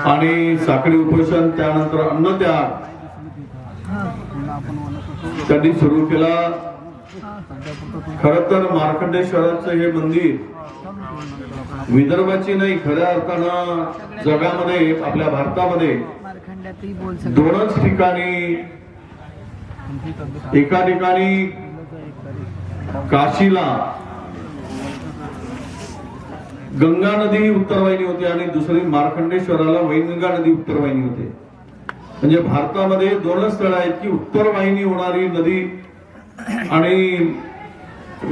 आणि साखळी उपोषण त्यानंतर अन्नत्याग. त्यांनी सुरू केला. खर तर मार्कंडेश्वराचं हे मंदिर विदर्भाची नाही खऱ्या अर्थानं जगामध्ये आपल्या भारतामध्ये दोनच ठिकाणी एका ठिकाणी काशीला गंगा नदी उत्तरवाहिनी होती आणि दुसरी मार्कंडेश्वराला वैनगंगा नदी उत्तरवाहिनी होते. म्हणजे भारतामध्ये दोनच स्थळ आहेत की उत्तरवाहिनी होणारी नदी आणि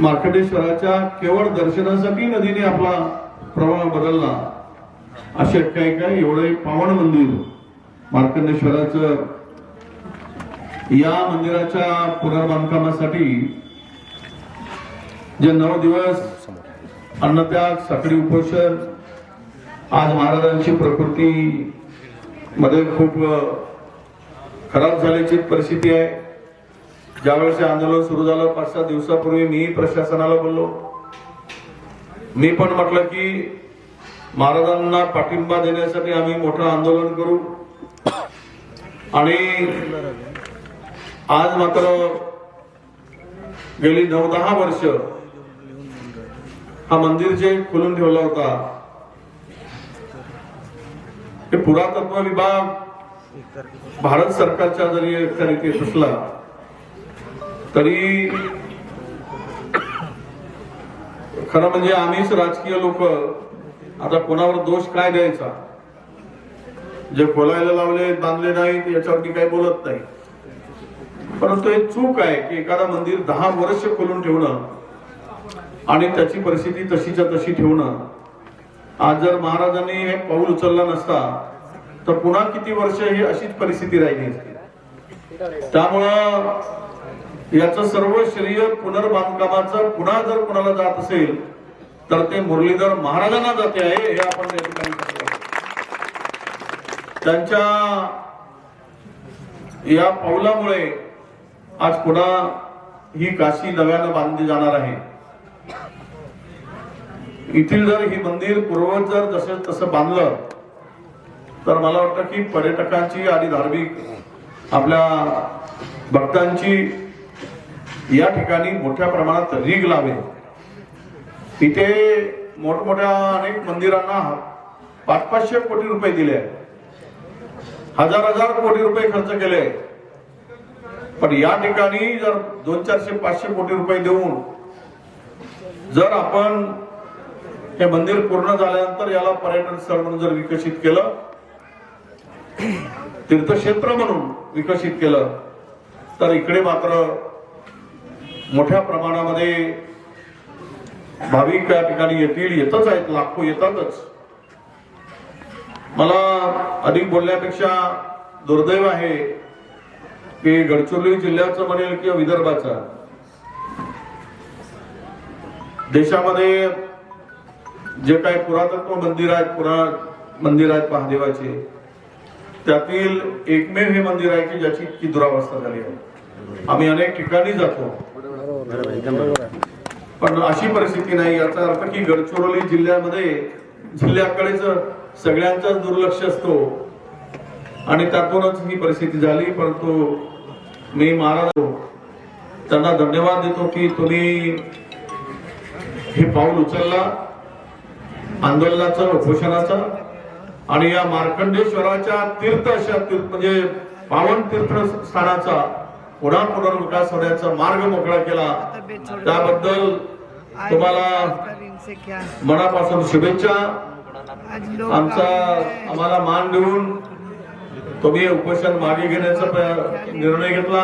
मार्कंडेश्वराच्या केवळ दर्शनासाठी नदीने आपला प्रवाह बदलला असे काय काय एवढं पावन मंदिर मार्कंडेश्वराचं या मंदिराच्या पुनर्बांधकामासाठी जे नऊ दिवस अन्नत्याग साखळी उपोषण आज महाराजांची प्रकृती मध्ये खूप खराब झाल्याची परिस्थिती आहे. ज्यावेळेस हे आंदोलन सुरू झालं पाच सहा दिवसापूर्वी मी प्रशासनाला बोललो. मी पण म्हटलं की महाराजांना पाठिंबा देण्यासाठी आम्ही मोठं आंदोलन करू. आणि आज मात्र गेली नऊ दहा वर्ष हा मंदिर जे खोलून ठेवला होता हे पुरातत्व विभाग भारत सरकारच्या जरी तरीके असला तरी खरं म्हणजे आम्हीच राजकीय लोक आता कोणावर दोष काय द्यायचा? जे खोलायला लावले बांधले नाहीत याच्यावरती काही बोलत नाही. परंतु हे चूक आहे की एखादा मंदिर दहा वर्ष खोलून ठेवणं आणि त्याची परिस्थिती तशीच्या तशी ठेवणं. आज जर महाराजांनी हे पाऊल उचलला नसता तर पुन्हा किती वर्ष ही अशीच परिस्थिती राहिली असती. त्यामुळं याचं सर्व श्रेय पुनर्बांधकामाचं पुन्हा जर कुणाला जात असेल तर ते मुरलीधर महाराजांना जाते आहे हे आपण या ठिकाणी त्यांच्या या पावलामुळे आज पुन्हा ही काशी नव्यानं बांधली जाणार आहे. येथील जर हे मंदिर पूर्वज जर जसं तसं बांधलं तर मला वाटतं की पर्यटकांची आणि धार्मिक आपल्या भक्तांची या ठिकाणी मोठ्या प्रमाणात रीग लावे तिथे मोठमोठ्या अनेक मंदिरांना पाच पाचशे कोटी रुपये दिले. हजार हजार कोटी रुपये खर्च केले. पण या ठिकाणी जर दोन चारशे पाचशे कोटी रुपये देऊन जर आपण हे मंदिर पूर्ण झाल्यानंतर याला पर्यटन स्थळ म्हणून जर विकसित केलं तीर्थक्षेत्र म्हणून विकसित केलं तर इकडे मात्र मोठ्या प्रमाणामध्ये भाविक या ठिकाणी येतील. येतच आहेत लाखो येतातच. मला अधिक बोलण्यापेक्षा दुर्दैव आहे की गडचिरोली जिल्ह्याचं म्हणेल किंवा विदर्भाचा. देशामध्ये जे काही पुरातत्व मंदिर आहेत पुरा मंदिर आहेत महादेवाचे त्यातील एकमेव हे मंदिर आहे की ज्याची इतकी दुरावस्था झाली आहे. आम्ही अनेक ठिकाणी जातो. पण अशी परिस्थिती नाही याचा अर्थ की गडचिरोली जिल्ह्यामध्ये जिल्ह्याकडेच सगळ्यांचाच दुर्लक्ष असतो. आणि त्यातूनच ही परिस्थिती झाली परंतु मी महाराज त्यांना धन्यवाद देतो की तुम्ही हे पाऊल उचलला. आंदोलनाचं उपोषणाचं आणि या मार्कंडेश्वराच्या तीर्थ अशा तीर्थ म्हणजे पावन तीर्थस्थानाचा पुन्हा पुनर्विकास होण्याचा मार्ग मोकळा केला. त्याबद्दल तुम्हाला मनापासून शुभेच्छा. आमचा आम्हाला मान देऊन तुम्ही उपोषण मागे घेण्याचा निर्णय घेतला.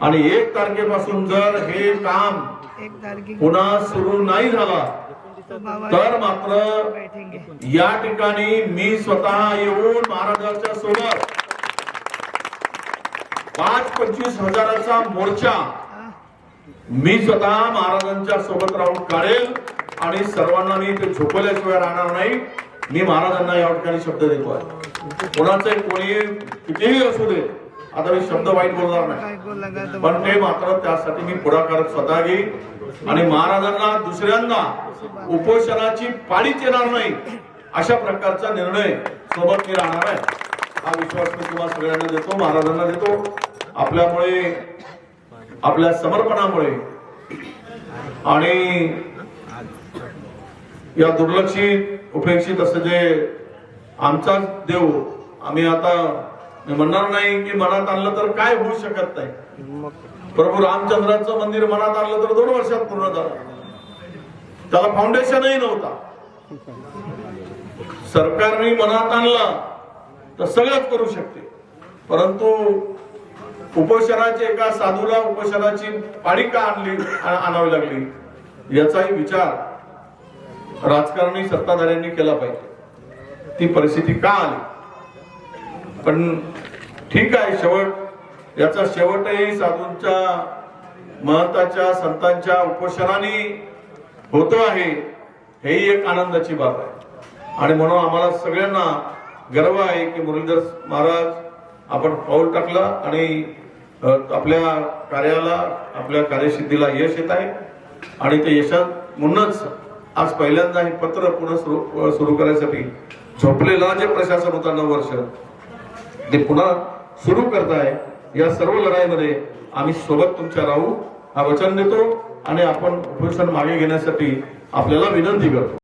आणि एक तारखेपासून जर हे काम पुन्हा सुरू नाही झाला तर मात्र या ठिकाणी मी स्वतः येऊन महाराजांच्या सोबत पाच पंचवीस हजाराचा मोर्चा मी स्वतः महाराजांच्या सोबत राहून काढेल आणि सर्वांना मी ते झोपल्याशिवाय राहणार नाही. मी महाराजांना या ठिकाणी शब्द देतो आहे कोणाचे कोणी कितीही असू दे आता मी शब्द वाईट बोलणार नाही. पण ते मात्र त्यासाठी मी पुढाकार स्वतः घेईन. आणि महाराजांना दुसऱ्यांदा उपोषणाची पाळीच येणार नाही. अशा प्रकारचा निर्णय सोबत मी राहणार आहे. हा विश्वास मी तुम्हाला सगळ्यांना देतो महाराजांना देतो. आपल्यामुळे आपल्या समर्पणामुळे. आणि या दुर्लक्षित उपेक्षित असं जे आमचाच देव आम्ही आता मी म्हणणार नाही की मनात आणलं तर काय होऊ शकत नाही. प्रभू रामचंद्राचं मंदिर मनात आणलं तर दोन वर्षात पूर्ण झालं. त्याला फाउंडेशनही नव्हता. सरकारने मनात आणला तर सगळंच करू शकते. परंतु उपोषणाचे एका साधूला उपोषणाची पाळी का आणली आणावी लागली. याचाही विचार राजकारणी सत्ताधाऱ्यांनी केला पाहिजे. ती परिस्थिती का आली? पण ठीक आहे शेवट. याचा शेवटही साधूंच्या महंताच्या संतांच्या उपोषणाने होतो आहे. हेही एक आनंदाची बाब आहे. आणि म्हणून आम्हाला सगळ्यांना गर्व आहे की मुरलीधर महाराज आपण पाऊल टाकलं आणि आपल्या कार्याला आपल्या कार्यसिद्धीला यश येत आहे. आणि ते यशात म्हणूनच आज पहिल्यांदा हे पत्र पुन्हा सुरू सुरू करायसाठी झोपलेला जे प्रशासन होता नऊ वर्ष ते पुन्हा सुरू करताय. या सर्व लढाईमध्ये आम्ही सोबत तुमच्या राहू हा वचन देतो आणि आपण उपोषण मागे घेण्यासाठी आपल्याला विनंती करतो.